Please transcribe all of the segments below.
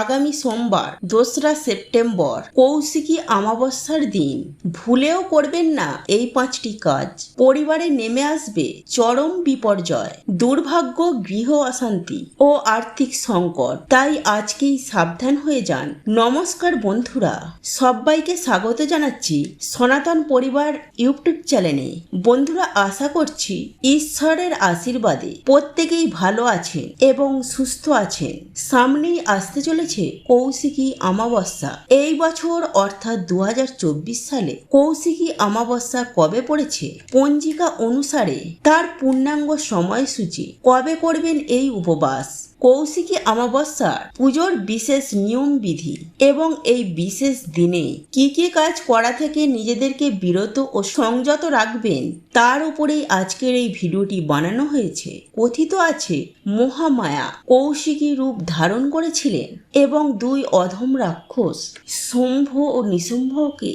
আগামী সোমবার, দোসরা সেপ্টেম্বর, কৌশিকী আমাবস্যার দিন। ভুলেও করবেন না এই পাঁচটি কাজ। পরিবারে নেমে আসবে চরম বিপর্যয়, দুর্ভাগ্য, গৃহ অশান্তি ও আর্থিক সংকট। তাই আজকেই সাবধান হয়ে যান। নমস্কার বন্ধুরা, সবাইকে স্বাগত জানাচ্ছি সনাতন পরিবার ইউটিউব চ্যানেলে। বন্ধুরা, আশা করছি ঈশ্বরের আশীর্বাদে প্রত্যেকেই ভালো আছেন এবং সুস্থ আছেন। সামনেই আসতে চলেছে কৌশিকী অমাবস্যা। এই বছর অর্থাৎ দুহাজার চব্বিশ সালে কৌশিকী অমাবস্যা কবে পড়েছে? পঞ্জিকা অনুসারে তার পূর্ণাঙ্গ সময়সূচি কবে করবেন এই উপবাস? কৌশিকী অমাবস্যার পুজোর বিশেষ নিয়ম বিধি এবং এই বিশেষ দিনে কি কি কাজ করা থেকে নিজেদেরকে বিরত ও সংযত রাখবেন, তার উপরেই আজকের এই ভিডিওটি বানানো হয়েছে। কথিত আছে, মহামায়া কৌশিকী রূপ ধারণ করেছিলেন এবং দুই অধম রাক্ষস, শম্ভ ও নিশুম্ভকে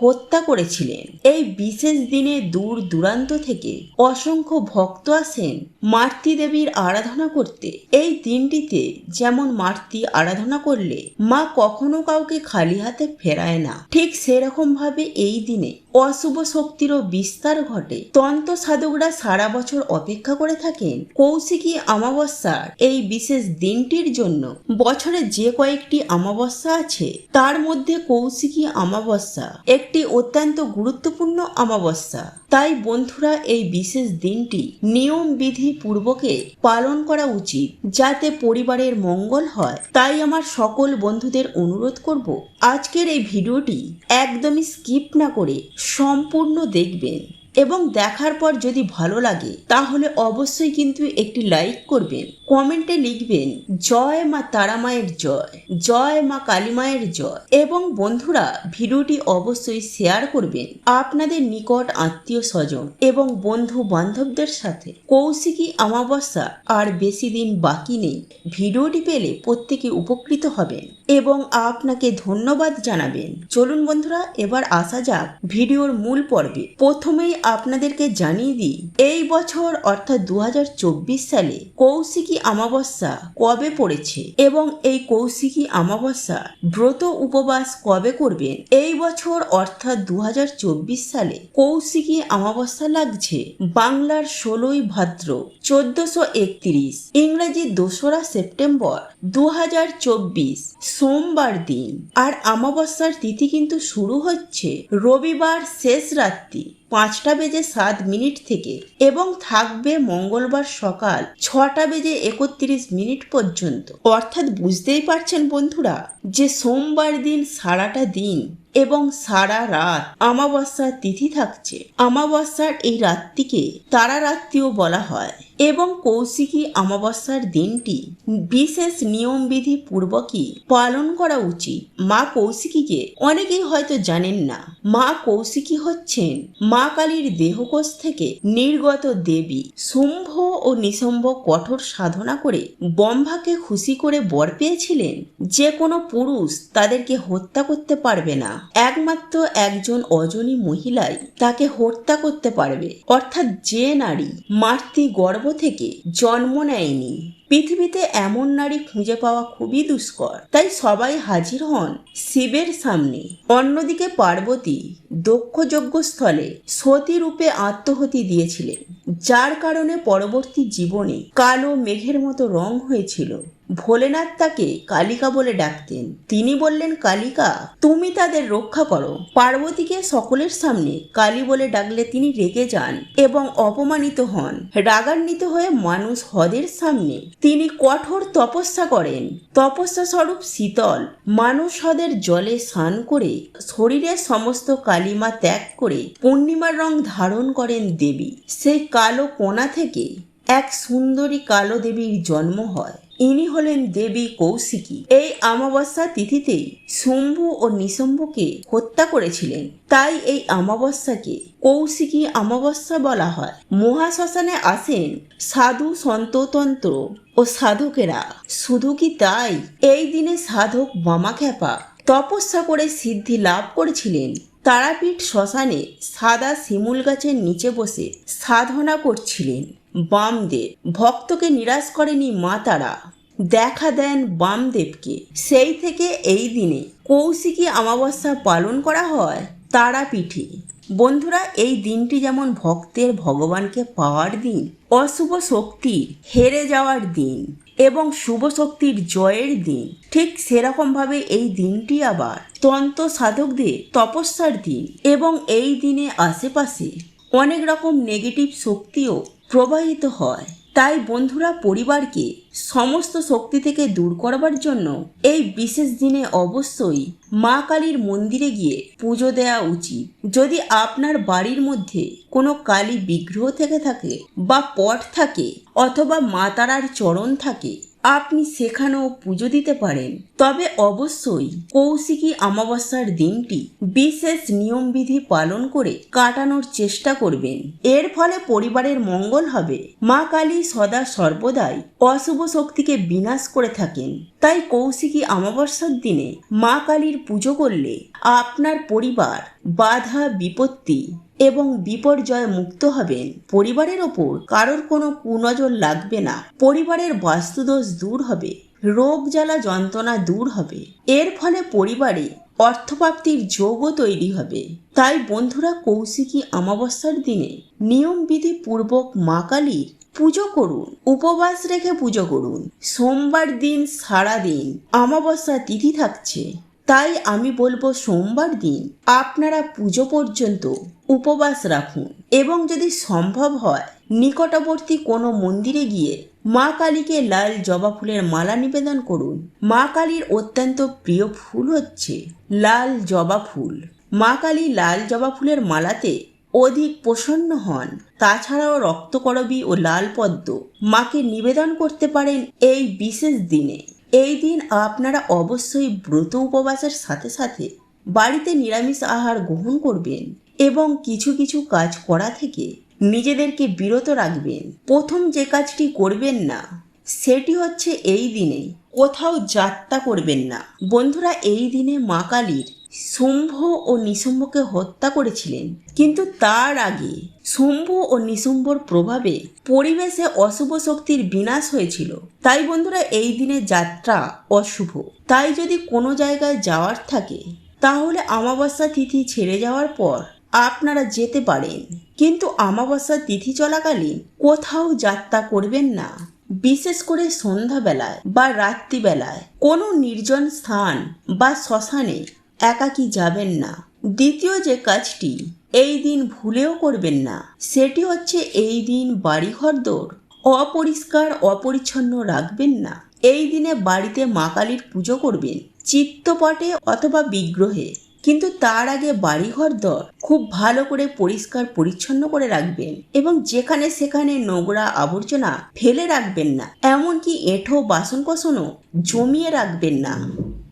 হত্যা করেছিলেন। এই বিশেষ দিনে দূর দূরান্ত থেকে অসংখ্য ভক্ত আসেন মাতৃ দেবীর আরাধনা করতে। এই দিনটিতে যেমন মাতৃ আরাধনা করলে মা কখনো কাউকে খালি হাতে ফেরায় না। ঠিক সেরকম ভাবে এই দিনে অশুভ শক্তিরও বিস্তার ঘটে। তন্ত্র সাধকরা সারা বছর অপেক্ষা করে থাকেন কৌশিকী অমাবস্যার এই বিশেষ দিনটির জন্য। বছরে যে কয়েকটি অমাবস্যা আছে, তার মধ্যে কৌশিকী অমাবস্যা একটি অত্যন্ত গুরুত্বপূর্ণ অমাবস্যা। তাই বন্ধুরা, এই বিশেষ দিনটি নিয়ম বিধি পূর্বকে পালন করা উচিত, যাতে পরিবারের মঙ্গল হয়। তাই আমার সকল বন্ধুদের অনুরোধ করব, আজকের এই ভিডিওটি একদমই স্কিপ না করে সম্পূর্ণ দেখবেন। এবং দেখার পর যদি ভালো লাগে, তাহলে অবশ্যই কিন্তু একটি লাইক করবেন। কমেন্টে লিখবেন, জয় মা তারা মায়ের জয় জয় মা কালী মায়ের জয়। এবং বন্ধুরা, ভিডিওটি অবশ্যই শেয়ার করবেন আপনাদের নিকট আত্মীয় স্বজন এবং বন্ধু বান্ধবদের সাথে। কৌশিকী অমাবস্যা আর বেশি দিন বাকি নেই। ভিডিওটি পেলে প্রত্যেকে উপকৃত হবেন এবং আপনাকে ধন্যবাদ জানাবেন। চলুন বন্ধুরা, এবার আসা যাক ভিডিওর মূল পর্বে। প্রথমেই আপনাদেরকে জানিয়ে দিই, এই বছর অর্থাৎ দু হাজার চব্বিশ সালে কৌশিকী অমাবস্যা কবে পড়েছে এবং এই কৌশিকী অমাবস্যা ব্রত উপবাস কবে করবেন? এই বছর অর্থাৎ দু হাজার চব্বিশ সালে কৌশিকী অমাবস্যা লাগছে। বাংলার ষোলোই ভাদ্র চোদ্দশো একত্রিশ, ইংরেজি দোসরা সেপ্টেম্বর দু হাজার চব্বিশ, সোমবার দিন। আর অমাবস্যার তিথি কিন্তু শুরু হচ্ছে রবিবার শেষ রাত্রি। পাঁচটা বেজে সাত মিনিট থেকে এবং থাকবে মঙ্গলবার সকাল ছটা বেজে একত্রিশ মিনিট পর্যন্ত। অর্থাৎ বুঝতেই পারছেন বন্ধুরা যে সোমবার দিন সারাটা দিন এবং সারা রাত অমাবস্যার তিথি থাকছে। অমাবস্যার এই রাত্রিকে তারা রাত্রিও বলা হয়। এবং কৌশিকী অমাবস্যার দিনটি বিশেষ নিয়মবিধি পূর্বকই পালন করা উচিত। মা কৌশিকীকে অনেকেই হয়তো জানেন না। মা কৌশিকী হচ্ছেন মা কালীর দেহকোষ থেকে নির্গত দেবী। শুম্ভ ও নিশম্ভ কঠোর সাধনা করে বম্ভাকে খুশি করে বর পেয়েছিলেন। যে কোনো পুরুষ তাদেরকে হত্যা করতে পারবে না। একমাত্র একজন অজনী মহিলাই তাকে হত্যা করতে পারবে। অর্থাৎ যে নারী মাতৃ গর্ভ থেকে জন্ম নেয়নি। পৃথিবীতে এমন নারী খুঁজে পাওয়া খুবই দুষ্কর। তাই সবাই হাজির হন শিবের সামনে। অন্যদিকে পার্বতী দক্ষযজ্ঞ স্থলে সতী রূপে আত্মহতি দিয়েছিলেন, যার কারণে পরবর্তী জীবনে কালো মেঘের মতো রং হয়েছিল। ভোলেনাথ তাকে কালিকা বলে ডাকতেন। তিনি বললেন, কালিকা, তুমি তাদের রক্ষা করো। পার্বতীকে সকলের সামনে কালী বলে ডাকলে তিনি রেগে যান এবং অপমানিত হন। রাগান্বিত হয়ে মানুষ হদের সামনে। তিনি কঠোর তপস্যা করেন। তপস্যা স্বরূপ শীতল। মানুষ হদের জলে স্নান করে শরীরের সমস্ত কালিমা ত্যাগ করে পূর্ণিমার রং ধারণ করেন দেবী। সেই কালো কোনা থেকে এক সুন্দরী কালো দেবীর জন্ম হয়। ইনি হলেন দেবী কৌশিকী। এই অমাবস্যা তিথিতেই শম্ভু ও নিশম্ভুকে হত্যা করেছিলেন। তাই এই অমাবস্যাকে কৌশিকী অমাবস্যা বলা হয়। মহাশ্মশানে আসেন সাধু সন্ততন্ত্র ও সাধকেরা। শুধু কি তাই? এই দিনে সাধক বামাখ্যাপা তপস্যা করে সিদ্ধি লাভ করেছিলেন। তারাপীঠ শ্মশানে সাদা শিমুল গাছের নিচে বসে সাধনা করছিলেন। বামদেব। ভক্তকে নিরাশ করেনি মা তারা। দেখা দেন বামদেবকে। সেই থেকে এই দিনে কৌশিকী অমাবস্যা পালন করা হয় তারাপীঠে। বন্ধুরা, এই দিনটি যেমন ভক্তের ভগবানকে পাওয়ার দিন, অশুভ শক্তির হেরে যাওয়ার দিন এবং শুভ শক্তির জয়ের দিন, ঠিক সেরকমভাবে এই দিনটি আবার তন্ত্র সাধকদের তপস্যার দিন এবং এই দিনে আশেপাশে অনেক রকম নেগেটিভ শক্তিও প্রবাহিত হয়। তাই বন্ধুরা, পরিবারকে সমস্ত শক্তি থেকে দূর করবার জন্য এই বিশেষ দিনে অবশ্যই মা কালীর মন্দিরে গিয়ে পুজো দেওয়া উচিত। যদি আপনার বাড়ির মধ্যে কোনো কালী বিগ্রহ থেকে থাকে বা পট থাকে অথবা মা তারার চরণ থাকে আপনি সেখানেও পুজো দিতে পারেন। তবে অবশ্যই কৌশিকী অমাবস্যার দিনটি বিশেষ নিয়মবিধি পালন করে কাটানোর চেষ্টা করবেন। এর ফলে পরিবারের মঙ্গল হবে। মা কালী সদা সর্বদাই অশুভ শক্তিকে বিনাশ করে থাকেন। তাই কৌশিকী অমাবস্যার দিনে মা কালীর পুজো করলে আপনার পরিবার বাধা বিপত্তি এবং বিপর্যয় মুক্ত হবেন। পরিবারের ওপর কারোর কোনো কুনজর লাগবে না। পরিবারের বাস্তুদোষ দূর হবে। রোগ জ্বালা যন্ত্রণা দূর হবে। এর ফলে পরিবারে অর্থপ্রাপ্তির যোগও তৈরি হবে। তাই বন্ধুরা, কৌশিকী অমাবস্যার দিনে নিয়মবিধি পূর্বক মা কালীর পুজো করুন, উপবাস রেখে পুজো করুন। সোমবার দিন সারা দিন অমাবস্যা তিথি থাকছে। তাই আমি বলব সোমবার দিন আপনারা পুজো পর্যন্ত উপবাস রাখুন এবং যদি সম্ভব হয় নিকটবর্তী কোনো মন্দিরে গিয়ে মা কালীকে লাল জবা ফুলের মালা নিবেদন করুন। মা কালীর অত্যন্ত প্রিয় ফুল হচ্ছে লাল জবা ফুল। মা কালী লাল জবা ফুলের মালাতে অধিক প্রসন্ন হন। তাছাড়াও রক্তকরবী ও লাল পদ্ম মাকে নিবেদন করতে পারেন এই বিশেষ দিনে। এই দিন আপনারা অবশ্যই ব্রত উপবাসের সাথে সাথে বাড়িতে নিরামিষ আহার গ্রহণ করবেন এবং কিছু কিছু কাজ করা থেকে নিজেদেরকে বিরত রাখবেন। প্রথম যে কাজটি করবেন না, সেটি হচ্ছে এই দিনে কোথাও যাত্রা করবেন না। বন্ধুরা, এই দিনে মা কালীর শুম্ভ ও নিশুম্ভকে হত্যা করেছিলেন। কিন্তু তার আগে শুম্ভ ও নিশুম্ভর প্রভাবে পরিবেশে অশুভ শক্তির বিনাশ হয়েছিল। তাই বন্ধুরা, এই দিনে যাত্রা অশুভ। তাই যদি কোনো জায়গায় যাওয়ার থাকে, তাহলে অমাবস্যা তিথি ছেড়ে যাওয়ার পর আপনারা যেতে পারেন। কিন্তু অমাবস্যা তিথি চলাকালীন কোথাও যাত্রা করবেন না। বিশেষ করে সন্ধ্যাবেলায় বা রাত্রিবেলায় কোনো নির্জন স্থান বা শ্মশানে একাকী যাবেন না। দ্বিতীয় যে কাজটি এই দিন ভুলেও করবেন না। সেটি হচ্ছে এই দিন বাড়িঘর দৌড়। অপরিষ্কার, অপরিচ্ছন্ন রাখবেন না। এই দিনে বাড়িতে মা কালীর পুজো করবেন, চিত্তপটে অথবা বিগ্রহে। কিন্তু তার আগে বাড়িঘর দর খুব ভালো করে পরিষ্কার, পরিচ্ছন্ন করে রাখবেন এবং যেখানে সেখানে নোংরা আবর্জনা ফেলে রাখবেন না। এমনকি এঁঠো বাসন কোসনও জমিয়ে রাখবেন না।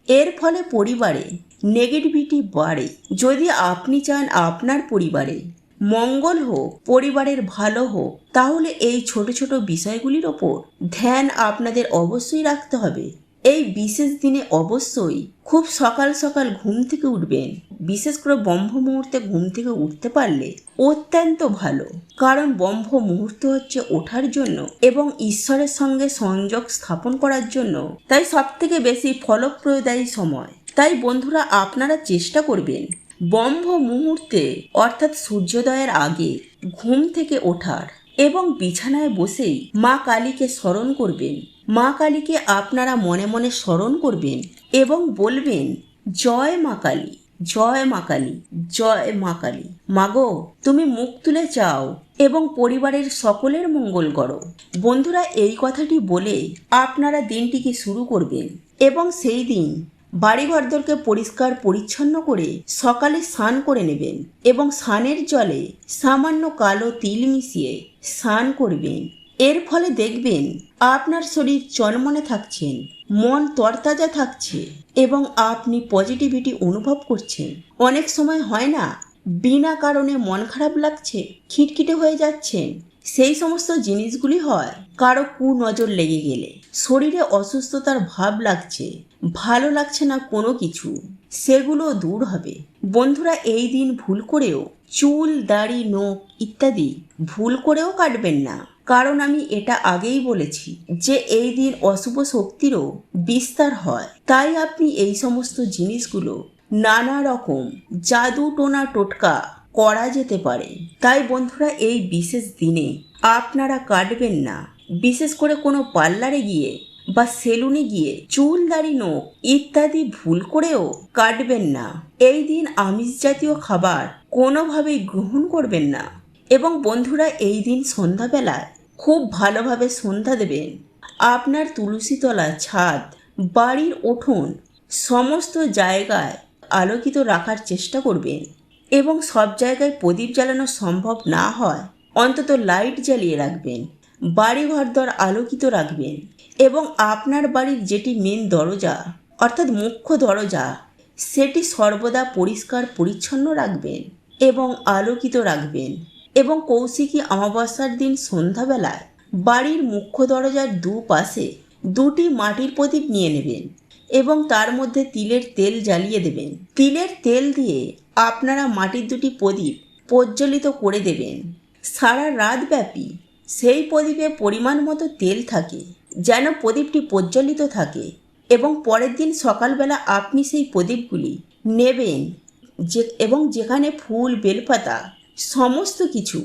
এর ফলে পরিবারে নেগেটিভিটি বাড়ে। যদি আপনি চান আপনার পরিবারে মঙ্গল হোক, পরিবারের ভালো হোক, তাহলে এই ছোট ছোট বিষয়গুলির ওপর ধ্যান আপনাদের অবশ্যই রাখতে হবে। এই বিশেষ দিনে অবশ্যই খুব সকাল সকাল ঘুম থেকে উঠবেন। বিশেষ করে ব্রহ্ম মুহূর্তে ঘুম থেকে উঠতে পারলে অত্যন্ত ভালো। কারণ ব্রহ্ম মুহূর্ত হচ্ছে ওঠার জন্য এবং ঈশ্বরের সঙ্গে সংযোগ স্থাপন করার জন্য তাই সব থেকে বেশি ফলপ্রদায়ী সময়। তাই বন্ধুরা আপনারা চেষ্টা করবেন ব্রহ্ম মুহূর্তে, অর্থাৎ সূর্যোদয়ের আগে, ঘুম থেকে ওঠার এবং বিছানায় বসেই মা কালীকে স্মরণ করবেন। মা কালীকে আপনারা মনে মনে স্মরণ করবেন এবং বলবেন, জয় মা কালী, জয় মা কালী, জয় মা কালী। মাগো তুমি মুখ তুলে চাও এবং পরিবারের সকলের মঙ্গল করো। বন্ধুরা এই কথাটি বলে আপনারা দিনটিকে শুরু করবেন এবং সেই দিন বাড়িঘরদরকে পরিষ্কার পরিচ্ছন্ন করে সকালে স্নান করে নেবেন এবং স্নানের জলে সামান্য কালো তিল মিশিয়ে স্নান করবেন। এর ফলে দেখবেন আপনার শরীর চনমনে থাকছেন মন তরতাজা থাকছে এবং আপনি পজিটিভিটি অনুভব করছেন। অনেক সময় হয় না, বিনা কারণে মন খারাপ লাগছে, খিটখিটে হয়ে যাচ্ছেন। সেই সমস্ত জিনিসগুলি হয়। কারও কুনজর লেগে গেলে। শরীরে অসুস্থতার ভাব লাগছে। ভালো লাগছে না কোনো কিছু। সেগুলো দূর হবে। বন্ধুরা, এই দিন ভুল করেও চুল, দাড়ি, নোখ ইত্যাদি ভুল করেও কাটবেন না। কারণ আমি এটা আগেই বলেছি যে এই দিন অশুভ শক্তিরও বিস্তার হয়। তাই আপনি এই সমস্ত জিনিসগুলো নানা রকম জাদু টোনা টোটকা করা যেতে পারে। তাই বন্ধুরা, এই বিশেষ দিনে আপনারা কাটবেন না। বিশেষ করে কোনো পার্লারে গিয়ে বা সেলুনে গিয়ে চুল, দাড়ি, নোখ ইত্যাদি ভুল করেও কাটবেন না। এই দিন আমিষ জাতীয় খাবার কোনোভাবেই গ্রহণ করবেন না। এবং বন্ধুরা, এই দিন সন্ধ্যাবেলায় খুব ভালোভাবে সন্ধ্যা দেবেন। আপনার তুলসীতলা, ছাদ, বাড়ির উঠোন সমস্ত জায়গায় আলোকিত রাখার চেষ্টা করবেন। এবং সব জায়গায় প্রদীপ জ্বালানো সম্ভব না হয়, অন্তত লাইট জ্বালিয়ে রাখবেন বাড়িঘর দর আলোকিত রাখবেন এবং আপনার বাড়ির যেটি মেন দরজা, অর্থাৎ মুখ্য দরজা, সেটি সর্বদা পরিষ্কার পরিচ্ছন্ন রাখবেন এবং আলোকিত রাখবেন এবং কৌশিকী অমাবস্যার দিন সন্ধ্যাবেলায় বাড়ির মুখ্য দরজার দুপাশে দুটি মাটির প্রদীপ নিয়ে নেবেন। এবং তার মধ্যে তিলের তেল জ্বালিয়ে দেবেন। তিলের তেল দিয়ে আপনারা মাটির দুটি প্রদীপ প্রজ্বলিত করে দেবেন। সারা রাত ব্যাপী সেই প্রদীপে পরিমাণ মতো তেল থাকে, যেন প্রদীপটি প্রজ্বলিত থাকে এবং পরের দিন সকালবেলা আপনি সেই প্রদীপগুলি নেবেন যে, এবং যেখানে ফুল, বেলপাতা সমস্ত কিছু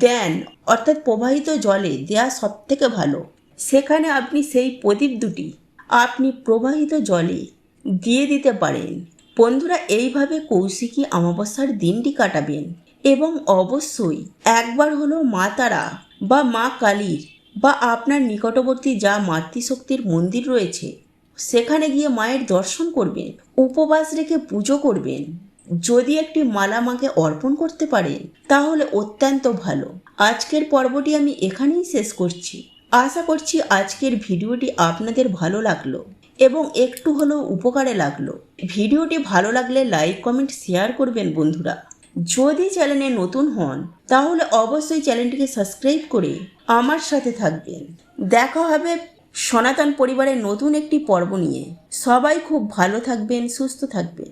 দেন, অর্থাৎ প্রবাহিত জলে দেয়া সব থেকে ভালো। সেখানে আপনি সেই প্রদীপ দুটি আপনি প্রবাহিত জলে দিয়ে দিতে পারেন। বন্ধুরা, এইভাবে কৌশিকী অমাবস্যার দিনটি কাটাবেন এবং অবশ্যই একবার হলো মা তারা বা মা কালীর বা আপনার নিকটবর্তী যা মাতৃশক্তির মন্দির রয়েছে, সেখানে গিয়ে মায়ের দর্শন করবেন, উপবাস রেখে পুজো করবেন। যদি একটি মালা মাকে অর্পণ করতে পারেন, তাহলে অত্যন্ত ভালো। আজকের পর্বটি আমি এখানেই শেষ করছি। আশা করছি আজকের ভিডিওটি আপনাদের ভালো লাগল এবং একটু হলেও উপকারে লাগল। ভিডিওটি ভালো লাগলে লাইক, কমেন্ট, শেয়ার করবেন বন্ধুরা। যদি চ্যানেলে নতুন হন, তাহলে অবশ্যই চ্যানেলটিকে সাবস্ক্রাইব করে আমার সাথে থাকবেন। দেখা হবে সনাতন পরিবারের নতুন একটি পর্ব নিয়ে। সবাই খুব ভালো থাকবেন, সুস্থ থাকবেন।